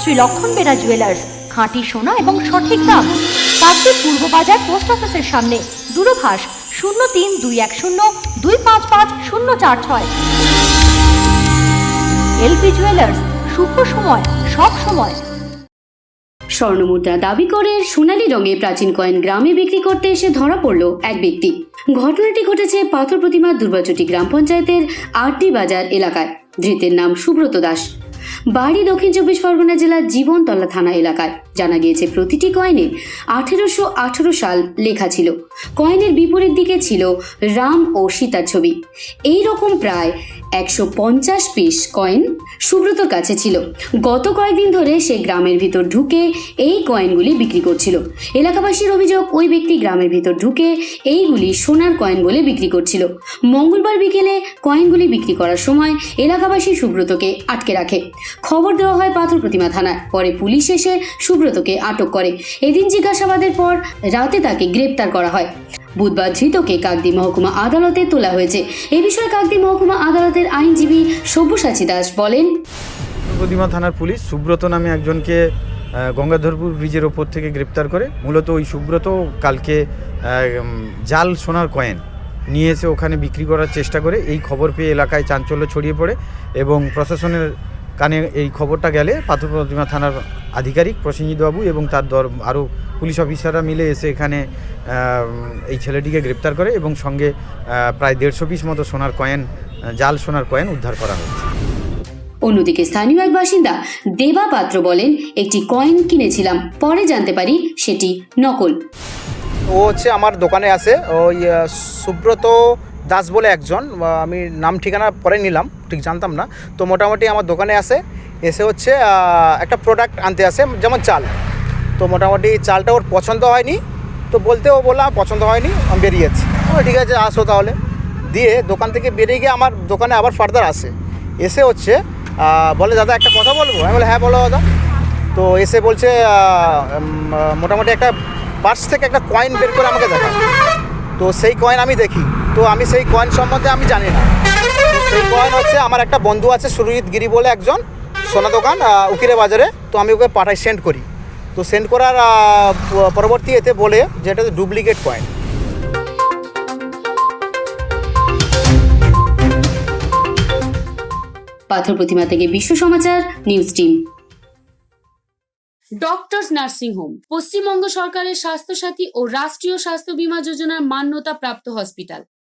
শ্রী লক্ষণ বেরা জুয়েলার্স খাঁটি সোনা এবং সঠিক দাম। কাকদ্বীপ পূর্ব বাজার পোস্ট অফিসের সামনে, দূরভাষ শূন্য তিন দুই এক শূন্য দুই পাঁচ পাঁচ শূন্য চার ছয়। এলপি জুয়েলার্স শুভ সময়, সব সময়। স্বর্ণমুদ্রা দাবি করে, সোনালি রঙে প্রাচীন কয়েন গ্রামে বিক্রি করতে এসে ধরা পড়ল এক ব্যক্তি। ঘটনাটি ঘটেছে পাথর প্রতিমা দুর্বাচটি গ্রাম পঞ্চায়েতের আরটি বাজার এলাকায়। ধৃতের নাম সুব্রত দাস। বাড়ি দক্ষিণ চব্বিশ পরগনা জেলার জীবনতলা থানা এলাকায়। জানা গিয়েছে, প্রতিটি কয়েনে আঠেরোশো আঠেরো সাল লেখা ছিল। কয়েনের বিপরীত দিকে ছিল রাম ও সীতার ছবি। এই রকম প্রায় একশো পঞ্চাশ পিস কয়েন সুব্রতর কাছে ছিল। গত কয়েকদিন ধরে সে গ্রামের ভিতর ঢুকে এই কয়েনগুলি বিক্রি করছিল। এলাকাবাসীর অভিযোগ, ওই ব্যক্তি গ্রামের ভিতর ঢুকে এইগুলি সোনার কয়েন বলে বিক্রি করছিল। মঙ্গলবার বিকেলে কয়েনগুলি বিক্রি করার সময় এলাকাবাসী সুব্রতকে আটকে রাখে। খবর দেওয়া হয় পাথর প্রতিমা থানায়। পরে পুলিশ এসে সুব্রতকে আটক করে। এদিন জিজ্ঞাসাবাদের পর রাতে তাকে গ্রেপ্তার করা হয়। বুধবার ধৃতকে কাকদ্বীপ মহকুমা আদালতে তোলা হয়েছে। এ বিষয়ে কাকদ্বীপ মহকুমা আদালতের আইনজীবী সব্যসাচী দাস বলেন প্রতিমা থানার পুলিশ সুব্রত নামে একজনকে গঙ্গাধরপুর ব্রিজের ওপর থেকে গ্রেপ্তার করে। মূলত ওই সুব্রত কালকে জাল সোনার কয়েন নিয়ে এসে ওখানে বিক্রি করার চেষ্টা করে। এই খবর পেয়ে এলাকায় চাঞ্চল্য ছড়িয়ে পড়ে এবং প্রশাসনের কানে এই খবরটা গেলে পাথর প্রতিমা থানার আধিকারিক প্রসেনজিৎবাবু এবং তার দর আরও পুলিশ অফিসাররা মিলে এসে এখানে এই ছেলেটিকে গ্রেপ্তার করে এবং সঙ্গে প্রায় দেড়শো পিস মতো সোনার কয়েন জাল সোনার কয়েন উদ্ধার করা হয়েছে। অন্যদিকে স্থানীয় এক বাসিন্দা দেবা পাত্র বলেন একটি কয়েন কিনেছিলাম পরে জানতে পারি সেটি নকল। ও হচ্ছে আমার দোকানে আসে ওই সুব্রত দাস বলে একজন আমি নাম ঠিকানা পরে নিলাম, ঠিক জানতাম না। তো মোটামুটি আমার দোকানে আসে, এসে হচ্ছে একটা প্রোডাক্ট আনতে আসে, যেমন চাল। তো মোটামুটি চালটা ওর পছন্দ হয়নি, তো বলতে ও বললাম পছন্দ হয়নি, আমি বেরিয়েছি ঠিক আছে, আসো তাহলে। দিয়ে দোকান থেকে বেরিয়ে গিয়ে আমার দোকানে আবার ফার্দার আসে। এসে হচ্ছে বলে, দাদা, একটা কথা বলব? আমি বলে হ্যাঁ বলো দাদা। তো এসে বলছে মোটামুটি একটা পার্স থেকে একটা কয়েন বের করে আমাকে দেখা তো সেই কয়েন আমি দেখি। তো আমি সেই কয়েন সম্বন্ধে আমি জানি না। তো সেই কয়েন হচ্ছে আমার একটা বন্ধু আছে সুরজিৎ গিরি বলে একজন সোনা দোকান উকিরে বাজারে। তো আমি ওকে পাঠাই সেন্ড করি। তো সেন্ড করার পরবর্তী এতে বলে যে এটা ডুপ্লিকেট কয়েন পাথর প্রতিমা থেকে Bishwa Samachar news team doctors nursing home Paschimbanga সরকারের স্বাস্থ্যসাথী ও রাষ্ট্রীয় স্বাস্থ্য বীমা যোজনার মান্যতা প্রাপ্ত hospital